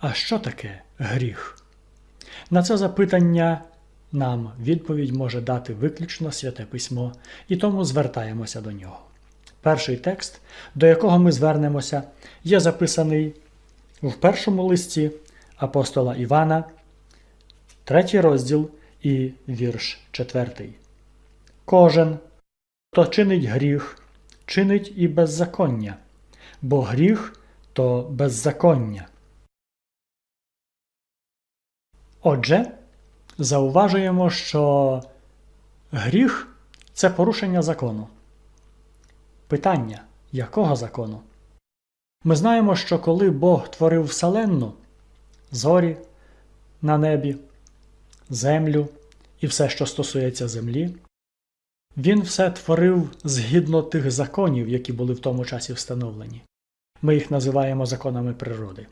А що таке гріх? На це запитання нам відповідь може дати виключно Святе Письмо, і тому звертаємося до нього. Перший текст, до якого ми звернемося, є записаний в першому листі апостола Івана, третій розділ і вірш четвертий. Кожен, хто чинить гріх, чинить і беззаконня, бо гріх то беззаконня. Отже, зауважуємо, що гріх це порушення закону. Питання якого закону? Ми знаємо, що коли Бог творив вселенну, зорі на небі, землю і все, що стосується землі, він все творив згідно тих законів, які були в тому часі встановлені. Ми їх називаємо законами природи.